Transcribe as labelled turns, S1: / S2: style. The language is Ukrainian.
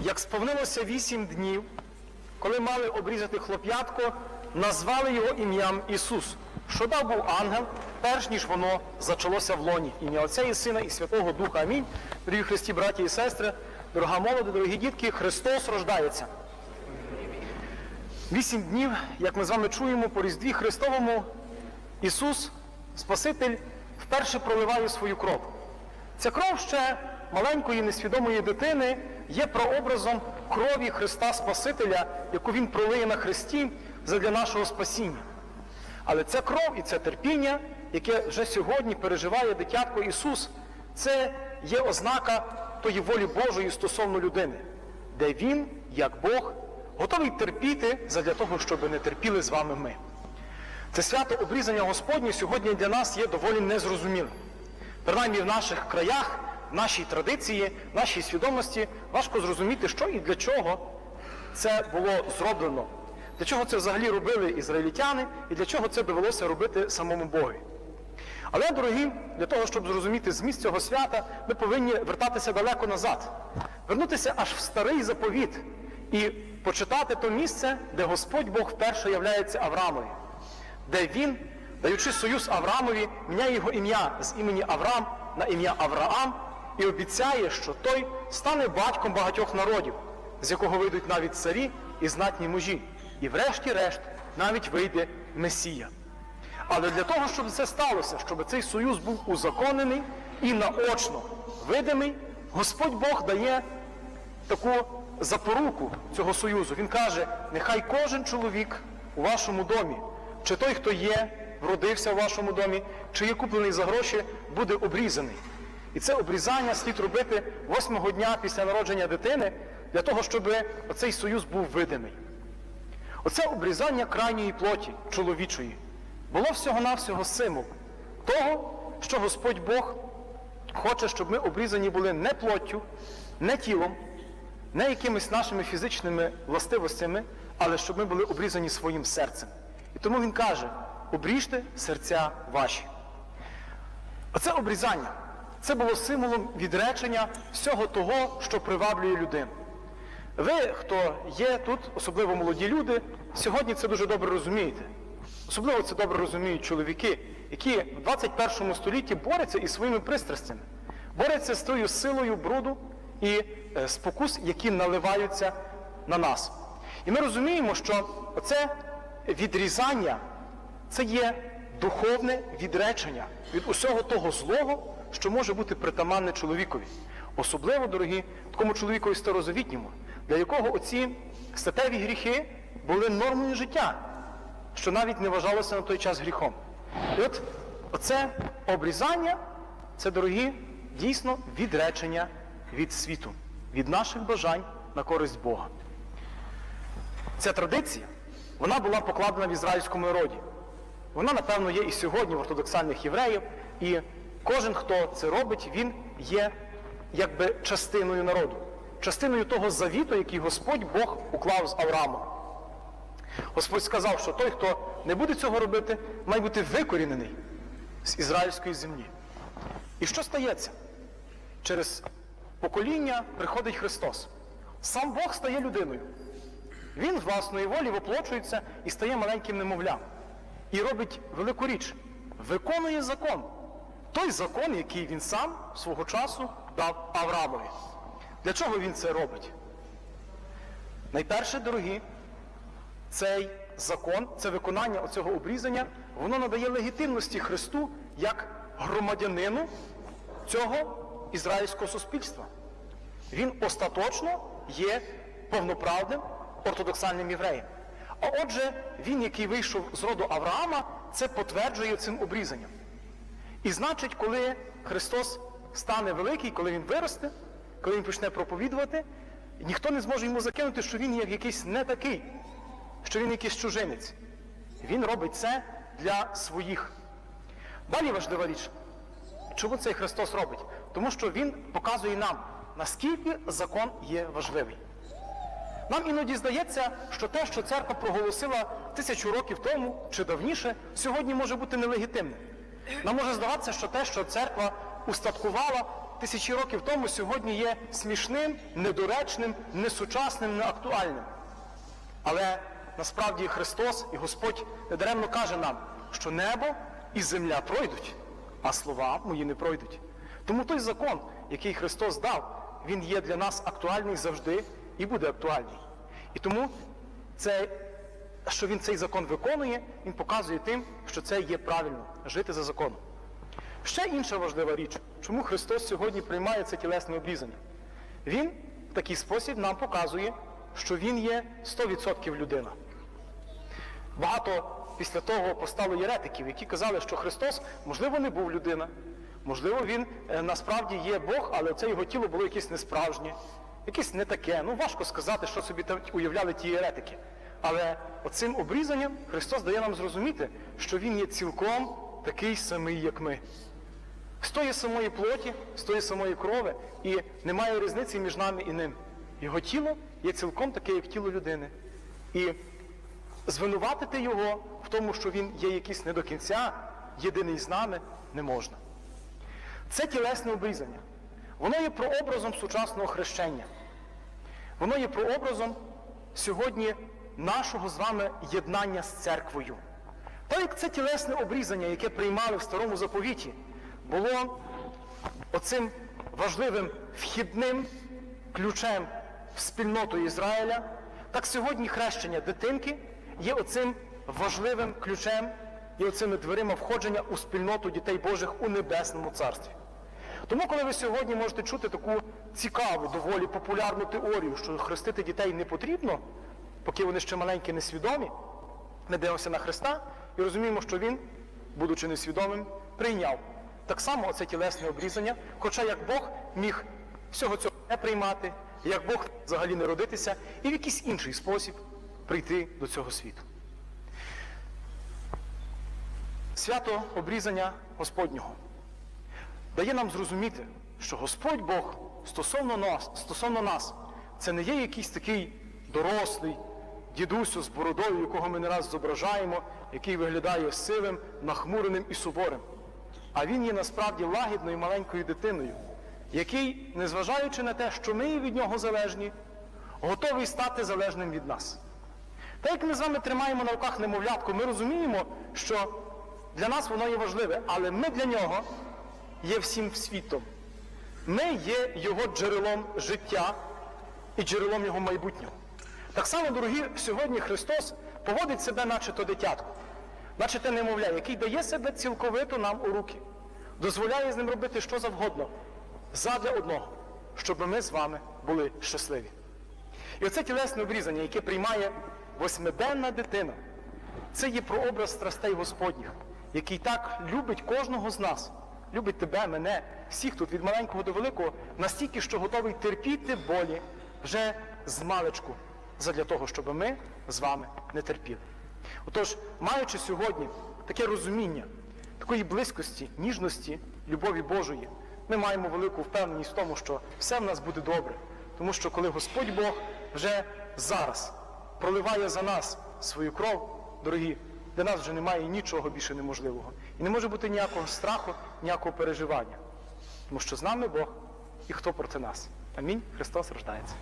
S1: Як сповнилося вісім днів, коли мали обрізати хлоп'ятко, назвали його ім'ям Ісус, що дав був ангел, перш ніж воно зачалося в лоні. Ім'я Отця і Сина і Святого Духа. Амінь. Дорогі Христі, браті і сестри, дорога молоді, дорогі дітки, Христос рождається. Вісім днів, як ми з вами чуємо, по Різдві Христовому Ісус, Спаситель, вперше проливає свою кров. Ця кров ще маленької несвідомої дитини є прообразом крові Христа Спасителя, яку Він пролиє на Христі задля нашого спасіння. Але ця кров і це терпіння, яке вже сьогодні переживає дитятко Ісус, це є ознака тої волі Божої стосовно людини, де Він, як Бог, готовий терпіти задля того, щоб не терпіли з вами ми. Це свято обрізання Господнє сьогодні для нас є доволі незрозумілим. Принаймні в наших краях, нашій традиції, нашій свідомості важко зрозуміти, що і для чого це було зроблено. Для чого це взагалі робили ізраїльтяни і для чого це довелося робити самому Богові. Але, дорогі, для того, щоб зрозуміти зміст цього свята, ми повинні вертатися далеко назад, вернутися аж в старий заповіт і почитати то місце, де Господь Бог вперше являється Авраамові, де він, даючи союз Авраамові, міняє його ім'я з імені Авраам на ім'я Авраам і обіцяє, що той стане батьком багатьох народів, з якого вийдуть навіть царі і знатні мужі. І врешті-решт навіть вийде Месія. Але для того, щоб це сталося, щоб цей союз був узаконений і наочно видимий, Господь Бог дає таку запоруку цього союзу. Він каже: нехай кожен чоловік у вашому домі, чи той, хто є, вродився в вашому домі, чи є куплений за гроші, буде обрізаний. І це обрізання слід робити восьмого дня після народження дитини для того, щоб оцей союз був видимий. Оце обрізання крайньої плоті чоловічої було всього-навсього символ того, що Господь Бог хоче, щоб ми обрізані були не плоттю, не тілом, не якимись нашими фізичними властивостями, але щоб ми були обрізані своїм серцем. І тому Він каже: обріжте серця ваші. Оце обрізання. Це було символом відречення всього того, що приваблює людину. Ви, хто є тут, особливо молоді люди, сьогодні це дуже добре розумієте. Особливо це добре розуміють чоловіки, які в 21 столітті борються із своїми пристрастями, борються з тою силою бруду і е, спокус, які наливаються на нас. І ми розуміємо, що оце відрізання це є духовне відречення від усього того злого, що може бути притаманне чоловікові. Особливо, дорогі, такому чоловікові старозавітньому, для якого оці статеві гріхи були нормою життя, що навіть не вважалося на той час гріхом. І от оце обрізання, це, дорогі, дійсно відречення від світу, від наших бажань на користь Бога. Ця традиція, вона була покладена в ізраїльському народі. Вона, напевно, є і сьогодні в ортодоксальних євреїв, і кожен, хто це робить, він є якби частиною народу, частиною того завіту, який Господь Бог уклав з Авраамом. Господь сказав, що той, хто не буде цього робити, має бути викорінений з ізраїльської землі. І що стається? Через покоління приходить Христос. Сам Бог стає людиною. Він з власної волі воплочується і стає маленьким немовлям. І робить велику річ. Виконує закон. Той закон, який він сам свого часу дав Авраамові. Для чого він це робить? Найперше, дорогі, цей закон, це виконання оцього обрізання, воно надає легітимності Христу як громадянину цього ізраїльського суспільства. Він остаточно є повноправним ортодоксальним євреєм. А отже, він, який вийшов з роду Авраама, це потверджує цим обрізанням. І значить, коли Христос стане великий, коли Він виросте, коли Він почне проповідувати, ніхто не зможе йому закинути, що він є якийсь не такий, що він якийсь чужинець. Він робить це для своїх. Далі важлива річ. Чому цей Христос робить? Тому що Він показує нам, наскільки закон є важливий. Нам іноді здається, що те, що церква проголосила тисячу років тому чи давніше, сьогодні може бути нелегітимним. Нам може здаватися, що те, що церква устаткувала тисячі років тому сьогодні є смішним, недоречним, несучасним, неактуальним. Але насправді Христос і Господь недаремно каже нам, що небо і земля пройдуть, а слова мої не пройдуть. Тому той закон, який Христос дав, він є для нас актуальний завжди і буде актуальний. І тому це, що він цей закон виконує, він показує тим, що це є правильно жити за законом. Ще інша важлива річ, чому Христос сьогодні приймає це тілесне обрізання. Він в такий спосіб нам показує, що Він є 100% людина. Багато після того постало єретиків, які казали, що Христос, можливо, не був людина, можливо, Він е, насправді є Бог, але це його тіло було якесь несправжнє, якесь не таке. Ну, важко сказати, що собі там уявляли ті єретики. Але оцим обрізанням Христос дає нам зрозуміти, що Він є цілком такий самий, як ми. З тої самої плоті, з тої самої крови, і немає різниці між нами і ним. Його тіло є цілком таке, як тіло людини. І звинуватити його в тому, що він є якийсь не до кінця, єдиний з нами, не можна. Це тілесне обрізання. Воно є прообразом сучасного хрещення. Воно є прообразом сьогодні нашого з вами єднання з церквою. Так як це тілесне обрізання, яке приймали в старому заповіті, було оцим важливим вхідним ключем в спільноту Ізраїля, так сьогодні хрещення дитинки є оцим важливим ключем і оцими дверима входження у спільноту дітей Божих у Небесному Царстві. Тому, коли ви сьогодні можете чути таку цікаву, доволі популярну теорію, що хрестити дітей не потрібно, поки вони ще маленькі, несвідомі, ми дивимося на Христа і розуміємо, що Він, будучи несвідомим, прийняв так само оце тілесне обрізання, хоча як Бог міг всього цього не приймати, як Бог взагалі не родитися і в якийсь інший спосіб прийти до цього світу. Свято обрізання Господнього дає нам зрозуміти, що Господь Бог стосовно нас, стосовно нас це не є якийсь такий дорослий дідусю з бородою, якого ми не раз зображаємо, який виглядає сивим, нахмуреним і суворим. А він є насправді лагідною маленькою дитиною, який, незважаючи на те, що ми від нього залежні, готовий стати залежним від нас. Так як ми з вами тримаємо на руках немовлятку, ми розуміємо, що для нас воно є важливе, але ми для нього є всім світом. Ми є його джерелом життя і джерелом його майбутнього. Так само, дорогі, сьогодні Христос поводить себе, наче то дитятко, наче те немовля, який дає себе цілковито нам у руки, дозволяє з ним робити що завгодно, задля одного, щоб ми з вами були щасливі. І оце тілесне обрізання, яке приймає восьмиденна дитина, це є прообраз страстей Господніх, який так любить кожного з нас, любить тебе, мене, всіх тут від маленького до великого, настільки, що готовий терпіти болі вже з маличку, задля того, щоб ми з вами не терпіли. Отож, маючи сьогодні таке розуміння, такої близькості, ніжності, любові Божої, ми маємо велику впевненість в тому, що все в нас буде добре. Тому що коли Господь Бог вже зараз проливає за нас свою кров, дорогі, для нас вже немає нічого більше неможливого. І не може бути ніякого страху, ніякого переживання. Тому що з нами Бог і хто проти нас. Амінь. Христос рождається.